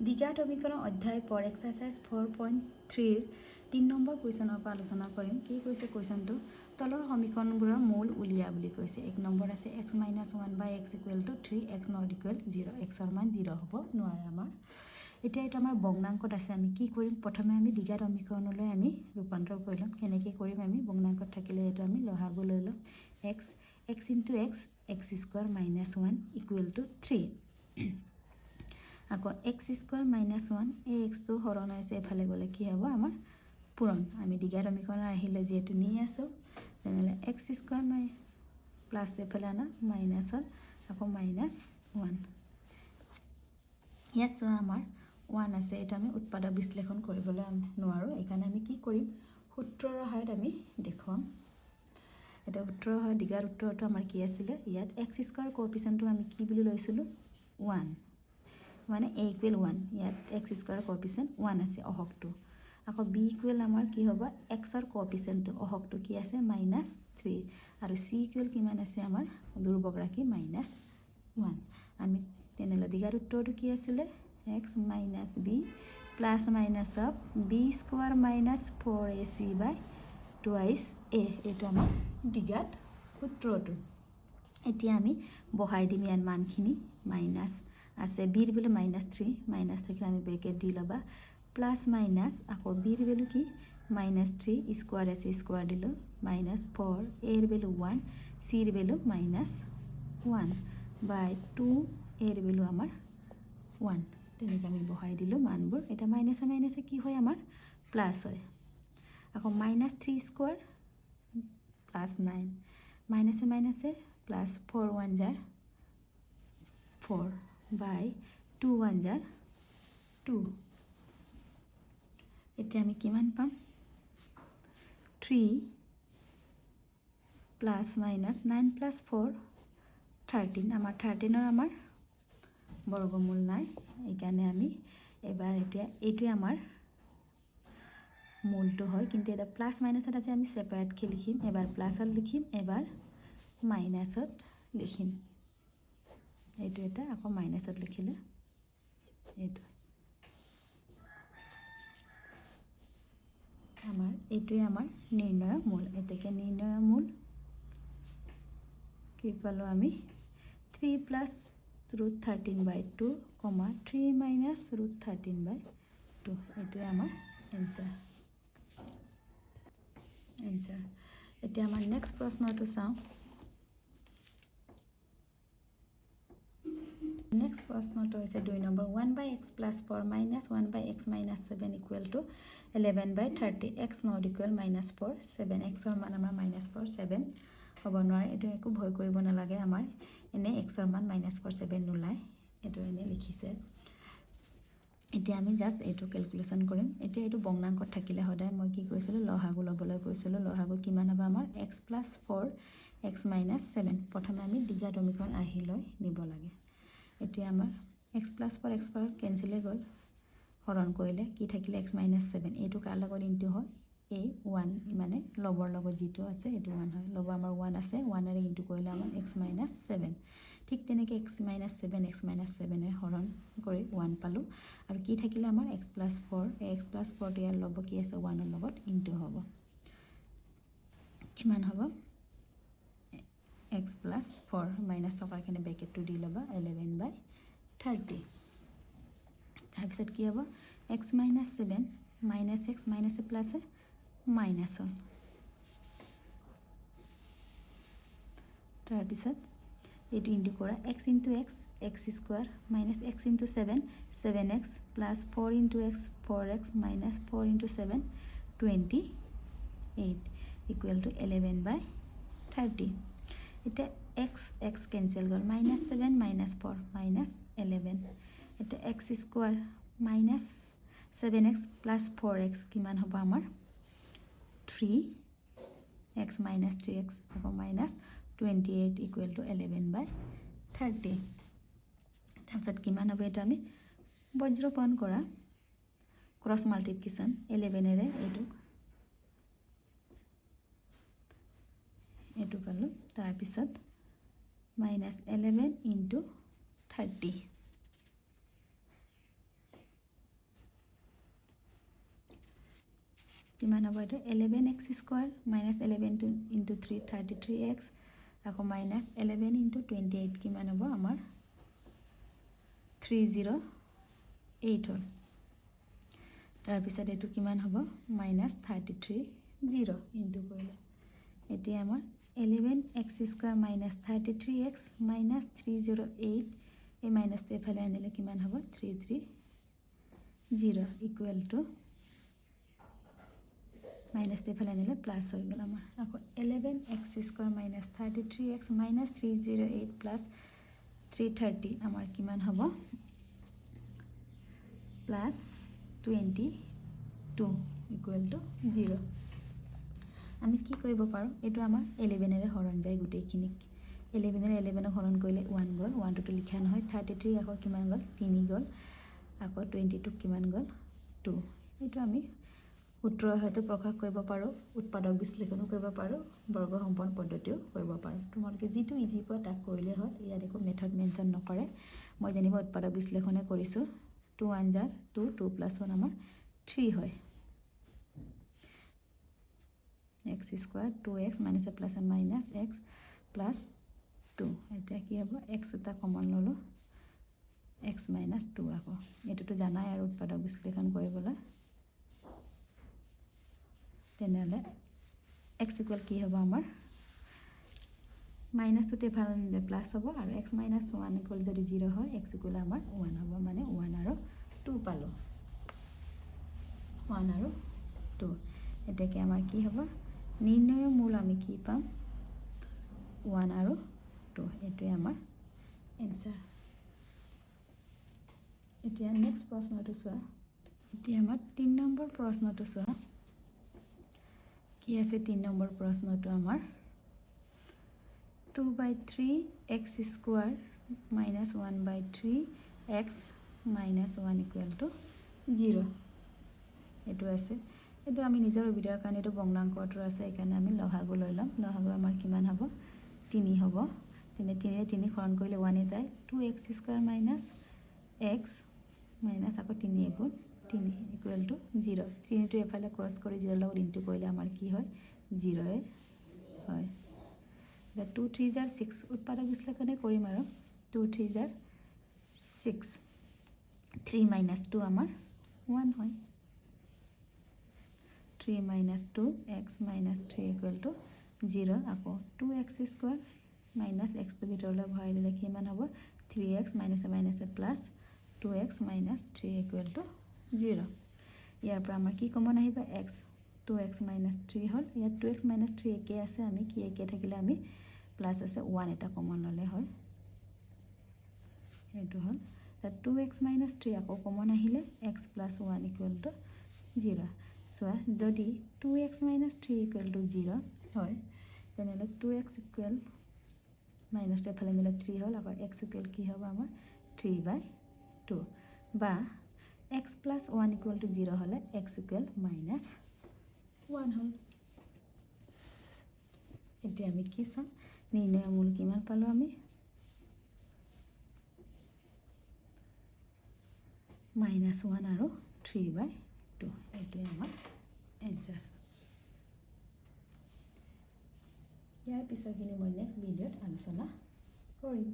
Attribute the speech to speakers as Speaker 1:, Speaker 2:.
Speaker 1: সমীকৰণ অধ্যায় পৰ এক্সাৰচাইজ ফ'ৰ পইণ্ট থ্ৰীৰ তিনি নম্বৰ কুৱেশ্যনৰ পৰা আলোচনা কৰিম। কি কৈছে কুৱেশ্যনটো? তলৰ সমীকৰণবোৰৰ মূল উলিয়া বুলি কৈছে। এক নম্বৰ আছে x minus one by x equal to three x not equal zero' এক্সৰ মান জিৰ' হ'ব নোৱাৰে আমাৰ। এতিয়া এইটো আমাৰ ভগ্নাংকত আছে, আমি কি কৰিম? প্ৰথমে আমি দ্বিঘাত সমীকৰণলৈ আমি ৰূপান্তৰ কৰি ল'ম। কেনেকৈ কৰিম আমি? ভগ্নাংকত থাকিলে এইটো আমি লহাগু লৈ ল'ম। X x into x x square minus one equal to three আকৌ এক্স স্কুৱাৰ মাইনাছ ওৱান এই এক্সটো হৰণ হৈছে এফালে গ'লে কি হ'ব? আমাৰ পূৰণ। আমি দ্বিঘাত সমীকৰণ আহিলে যিহেতু নি আছোঁ তেনেহ'লে এক্স স্কুৱাৰ মাই প্লাছ এইফালে আনা মাইনাছ হ'ল আকৌ মাইনাছ ওৱান ইয়াত চোৱা আমাৰ ওৱান আছে এইটো আমি উৎপাদক বিশ্লেষণ কৰিবলৈ নোৱাৰোঁ এইকাৰণে আমি কি কৰিম? সূত্ৰৰ সহায়ত আমি দেখুৱাম। এতিয়া সূত্ৰৰ সহায়ত দীঘাৰ উত্তৰটো আমাৰ কি আছিলে? ইয়াত এক্স স্কুৱাৰ কপিচনটো আমি কি বুলি লৈছিলোঁ? ওৱান মানে এ ইকুৱেল ওৱান ইয়াত এক্স স্কুৱাৰ কপিচেণ্ট ওৱান আছে অহকটো আকৌ বি ইকুৱেল আমাৰ কি হ'ব? এক্সৰ কপিচেণ্টটো অহকটো কি আছে? মাইনাছ থ্ৰী আৰু চি ইকুৱেল কিমান আছে আমাৰ? দুৰ্বক ৰাখি মাইনাছ ওৱান আমি তেনেহ'লে দীঘাৰ উত্তৰটো কি আছিলে? X minus b plus minus of b square minus four a c by twice a এইটো আমাৰ দীঘাত সূত্ৰটো এতিয়া আমি বহাই দিম ইয়াত মানখিনি মাইনাছ আছে বিৰ ভেলু মাইনাছ থ্ৰী মাইনাছ থাকিলে আমি ব্ৰেকেট দি ল'বা প্লাছ মাইনাছ আকৌ বিৰ ভেলু কি? মাইনাছ থ্ৰী স্কুৱাৰ আছে স্কুৱাৰ দিলোঁ মাইনাছ ফ'ৰ এৰ ভেলু ওৱান চিৰ ভেলু মাইনাছ ওৱান বাই টু এৰ ভেলু আমাৰ ওৱান তেনেকৈ আমি বহাই দিলোঁ মানবোৰ। এতিয়া মাইনাছে মাইনাছে কি হয় আমাৰ? প্লাছ হয়। আকৌ minus three square plus nine মাইনাছে মাইনাছে প্লাছ ফ'ৰ ওৱান জাৰ ফ'ৰ বাই টু ওৱান জাৰ টু। এতিয়া আমি কিমান পাম? Three plus minus nine plus four thirteen আমাৰ থাৰ্টিনৰ আমাৰ বৰ্গমূল নাই। সেইকাৰণে আমি এবাৰ এতিয়া এইটোৱে আমাৰ মূলটো হয়। কিন্তু এতিয়া প্লাছ মাইনাছত আছে, আমি ছেপাৰেটকৈ লিখিম। এবাৰ প্লাছত লিখিম এবাৰ মাইনাছত লিখিম। এইটো এটা, আকৌ মাইনাছত লিখিলে। এইটো আমাৰ, এইটোৱে আমাৰ নিৰ্ণয় মূল। এতেকে নিৰ্ণয় মূল কি পালোঁ আমি? Three plus root thirteen by two comma three minus root thirteen by two এইটোৱে আমাৰ এনচাৰ এনচাৰ এতিয়া আমাৰ নেক্সট প্ৰশ্নটো চাওঁ। প্ৰশ্নটো হৈছে দুই number one by x plus four minus one by x minus seven equal to eleven by thirty x not equal minus four seven এক্সৰ মান আমাৰ মাইনাছ ফ'ৰ ছেভেন হ'ব নোৱাৰে। এইটো একো ভয় কৰিব নালাগে আমাৰ। এনেই এক্সৰ মান মাইনাছ ফ'ৰ ছেভেন নোলায়। এইটো এনেই লিখিছে। এতিয়া আমি জাষ্ট এইটো কেলকুলেশ্যন কৰিম। এতিয়া এইটো বংনাংকত থাকিলে সদায় মই কি কৈছিলোঁ লহাগু ল'বলৈ কৈছিলোঁ লহাগু কিমান হ'ব আমাৰ? X plus four x minus seven প্ৰথমে আমি দীঘা সমীকৰণ আৰ্হি লৈ নিব লাগে। এতিয়া আমাৰ x plus four x four কেঞ্চেলেই গ'ল। হৰণ কৰিলে কি থাকিলে এক্স মাইনাছ ছেভেন এইটো কাৰ লগত ইনটু হয়? এই ওৱান মানে লবৰ লগত যিটো আছে এইটো ওৱান হয়। ল'ব আমাৰ ওৱান আছে ওৱানেৰে ইনটু কৰিলে আমাৰ এক্স মাইনাছ ছেভেন ঠিক তেনেকৈ x minus seven x minus ছেভেনে হৰণ কৰি ওৱান পালোঁ। আৰু কি থাকিলে আমাৰ x plus four x plus ফ'ৰটো ইয়াৰ ল'ব কি আছে? ওৱানৰ লগত ইনটু হ'ব। কিমান হ'ব? এক্স প্লাছ ফ'ৰ মাইনাছ থকাৰখিনি ব্ৰেকেটটো দি ল'বা এলেভেন বাই থাৰ্টি তাৰপিছত কি হ'ব x minus seven minus x মাইনাছে প্লাছে মাইনাছ হ'ল তাৰপিছত এইটো ইনটু কৰা x into x x square minus x into seven seven x plus four into x four x minus four into seven twenty eight equal to eleven by thirty এতিয়া x x cancel গ'ল minus seven minus four minus eleven এতিয়া x square minus seven x plus four x কিমান হ'ব আমাৰ? Three x minus three x আকৌ minus twenty eight equal to eleven by thirty তাৰপিছত কিমান হ'ব এইটো আমি বজ্ৰপণ কৰা। ক্ৰছ মাল্টিপ্লিকেশ্যন এলেভেনেৰে এইটোক এইটো পালোঁ। তাৰপিছত মাইনাছ এলেভেন ইনটু থাৰ্টি কিমান হ'ব এইটো? Eleven x square minus eleven two into three thirty three x আকৌ minus eleven into twenty eight কিমান হ'ব? আমাৰ থ্ৰী জিৰ' এইট হ'ল। তাৰপিছত এইটো কিমান হ'ব? Minus thirty three zero' into কৰিলে। এতিয়া আমাৰ eleven x square minus thirty three x minus three zero' eight এই মাইনাছটো এফালে আনিলে কিমান হ'ব? Three three zero' equal to মাইনাছটো এফালে আনিলে প্লাছ হৈ গ'ল আমাৰ আকৌ eleven x square minus thirty three x minus three zero' eight plus three thirty আমাৰ কিমান হ'ব? Plus twenty two equal to zero' আমি কি কৰিব পাৰোঁ? এইটো আমাৰ এলেভেনেৰে হৰণ যায় গোটেইখিনিক। এলেভেনেৰে এলেভেনক হৰণ কৰিলে ওৱান গ'ল ওৱান টুটো লিখা নহয় থাৰ্টি থ্ৰী আকৌ কিমান গ'ল? তিনি গ'ল। আকৌ টুৱেণ্টি টুক কিমান গ'ল? টু এইটো আমি সূত্ৰৰ হয়তো প্ৰকাশ কৰিব পাৰোঁ, উৎপাদক বিশ্লেষণো কৰিব পাৰোঁ, বৰ্গ সম্পন্ন পদ্ধতিও কৰিব পাৰোঁ। তোমালোকে যিটো ইজি পোৱা তাক কৰিলে হ'ল, ইয়াত একো মেথড মেনশ্যন নকৰে। মই যেনিবা উৎপাদক বিশ্লেষণে কৰিছোঁ টু ওৱান জাৰ টু টু প্লাছ ওৱান আমাৰ থ্ৰী হয়। X square two x minus a plus a minus x plus two এতিয়া কি হ'ব? এক্স এটা কমন ল'লোঁ। এক্স মাইনাছ টু আকৌ। এইটোতো জানাই আৰু উৎপাদক বিশ্লেষণ কৰিবলৈ। তেনেহ'লে এক্স ইকুৱেল কি হ'ব আমাৰ? মাইনাছটোতে ভালো নিলে প্লাছ হ'ব আৰু এক্স মাইনাছ ওৱান ইকুৱেল যদি জিৰ' হয় এক্স ইকুৱেল আমাৰ ওৱান হ'ব। মানে ওৱান আৰু টু পালোঁ। ওৱান আৰু টু এতিয়াকে আমাৰ কি হ'ব? নিৰ্ণয় মূল আমি কি পাম? ওৱান আৰু টু এইটোৱে আমাৰ এনচাৰ এতিয়া নেক্সট প্ৰশ্নটো চোৱা। এতিয়া আমাৰ তিনি নম্বৰ প্ৰশ্নটো চোৱা। কি আছে তিনি নম্বৰ প্ৰশ্নটো আমাৰ? Two by three x square minus one by three x minus one equal to zero' এইটো আছে। এইটো আমি নিজৰ সুবিধাৰ কাৰণে এইটো ভগ্নাংকটো আছে সেইকাৰণে আমি লহাগু লৈ ল'ম। লহাগু আমাৰ কিমান হ'ব? তিনি হ'ব। তিনি তিনিৰে তিনি হৰণ কৰিলে ওৱানে যায়। Two x square minus x minus আকৌ তিনি এগুণ তিনি ইকুৱেল টু জিৰ' তিনিটো এফালে ক্ৰছ কৰি জিৰ'ৰ লগত ইনটু কৰিলে আমাৰ কি হয়? জিৰ'য়ে হয়। এতিয়া টু থ্ৰী জাৰ ছিক্স উৎপাদক বিশ্লেষণে কৰিম আৰু। টু থ্ৰী জাৰ ছিক্স। থ্ৰী মাইনাছ টু আমাৰ ওৱান হয়। Three minus two x minus three equal to zero' আকৌ টু এক্স স্কুৱাৰ মাইনাছ এক্সটো ভিতৰলৈ ভৰাই দিলে কিমান হ'ব থ্ৰী এক্স মাইনাছে মাইনাছে plus two x minus three equal to zero' ইয়াৰ পৰা আমাৰ কি কমন আহিব x two x minus three হ'ল ইয়াত টু এক্স মাইনাছ থ্ৰী একে আছে আমি কি একে থাকিলে আমি প্লাছ আছে ওৱান এটা কমন ল'লে হয় সেইটো হ'ল টু এক্স মাইনাছ থ্ৰী আকৌ কমন আহিলে x plus one equal two zero' চোৱা যদি two x minus three equal two zero' হয় তেনেহ'লে টু এক্স ইকুৱেল মাইনাছটো এফালে নিলে থ্ৰী হ'ল আকৌ এক্স ইকুৱেল কি হ'ব আমাৰ থ্ৰী বাই টু বা x plus one equal two zero' হ'লে এক্স ইকুৱেল মাইনাছ ওৱান হ'ল। এতিয়া আমি কি চাম নিৰ্ণয় মূল কিমান পালোঁ আমি? মাইনাছ ওৱান আৰু থ্ৰী বাই টু এইটোৱে আমাৰ এনচাৰ ইয়াৰ পিছৰখিনি মই নেক্সট ভিডিঅ'ত আলোচনা কৰিম